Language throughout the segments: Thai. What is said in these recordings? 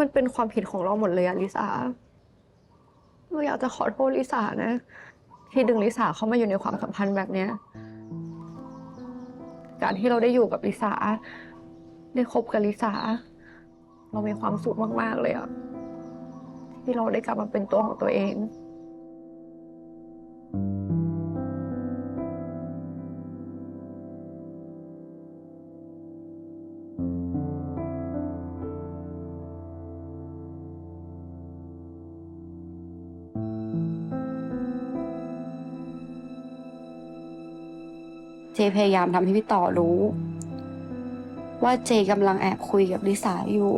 มันเป็นความผิดของเราหมดเลยอะลิสาเราอยากจะขอโทษลิสานะ ที่ดึงลิสาเข้ามาอยู่ในความสัมพันธ์แบบเนี้ยการที่เราได้อยู่กับลิสาได้คบกับลิสาเรามีความสุขมาก ๆ เลยอะที่เราได้กลับมาเป็นตัวของตัวเอง เจพยายามทำให้พี่ต่อรู้ ว่าเจกำลังแอบคุยกับลิสาอยู่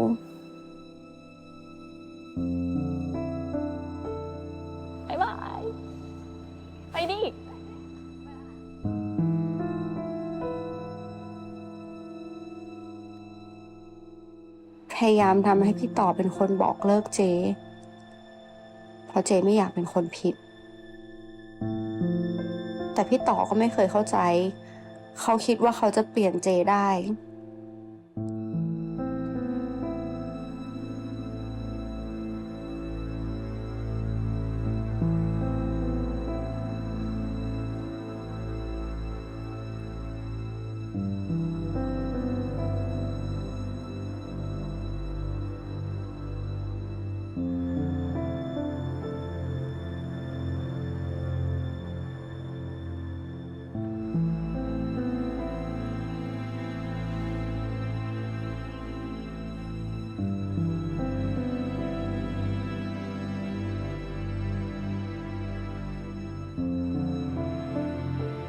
บายบาย ไปดิ พยายามทำให้พี่ต่อเป็นคนบอกเลิกเจ เพราะเจไม่อยากเป็นคนผิด แต่พี่ต่อก็ไม่เคยเข้าใจ เขาคิดว่าเขาจะเปลี่ยนเจได้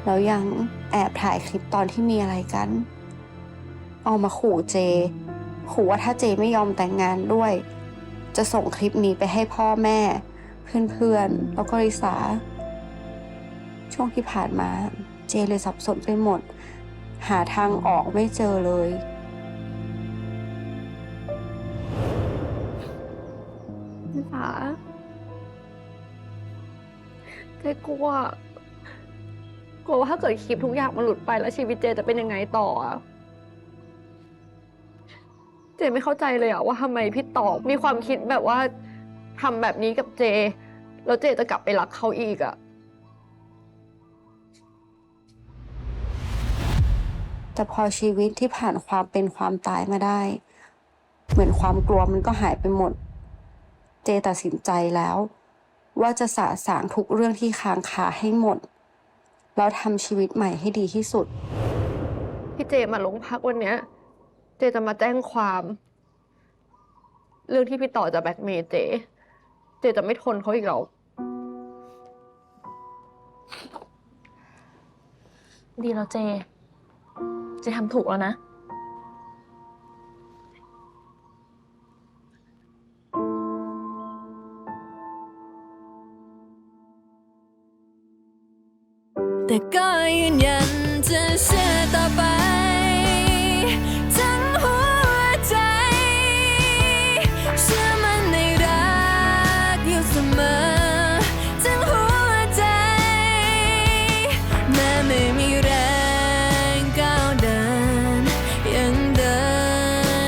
แล้วยังแอบถ่ายคลิปตอนที่มีอะไรกัน เอามาขู่เจ ขู่ว่าถ้าเจไม่ยอมแต่งงานด้วย จะส่งคลิปนี้ไปให้พ่อแม่ เพื่อนๆ แล้วก็ริสา ช่วงที่ผ่านมาเจเลยสับสนไปหมด หาทางออกไม่เจอเลยลิสาเจกลัว กลัวว่าถ้าเกิดคลิปทุกอย่างมันหลุดไปแล้วชีวิตเจจะเป็นยังไงต่ออะเจไม่เข้าใจเลยอะว่าทำไมพี่ตอมีความคิดแบบว่าทำแบบนี้กับเจ แล้วเจจะกลับไปรักเขาอีกอะแต่พอชีวิตที่ผ่านความเป็นความตายมาได้ เหมือนความกลัวมันก็หายไปหมด เจตัดสินใจแล้ว ว่าจะสะสางทุกเรื่องที่ค้างคาให้หมด แล้วทำชีวิตใหม่ให้ดีที่สุด พี่เจมาลงพักวันเนี้ย เจจะมาแจ้งความ เรื่องที่พี่ต่อจะแบล็กเมย์เจ เจจะไม่ทนเขาอีกแล้วดีแล้วเจ เจทำถูกแล้วนะ แต่ก็ยืนยันจะเชื่อต่อไป ทั้งหัวใจ เชื่อมันในรักอยู่เสมอ ทั้งหัวใจ แม้ไม่มีแรงก้าวเดิน ยังเดิ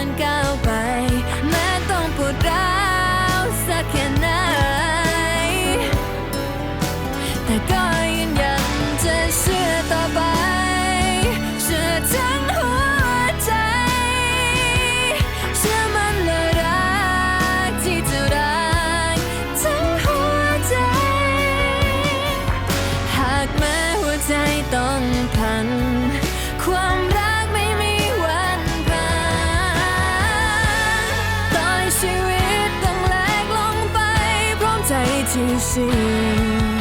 นก้าวไป แม้ต้องปวดร้าวสักแค่ไหนแต่ก็ ชีวิ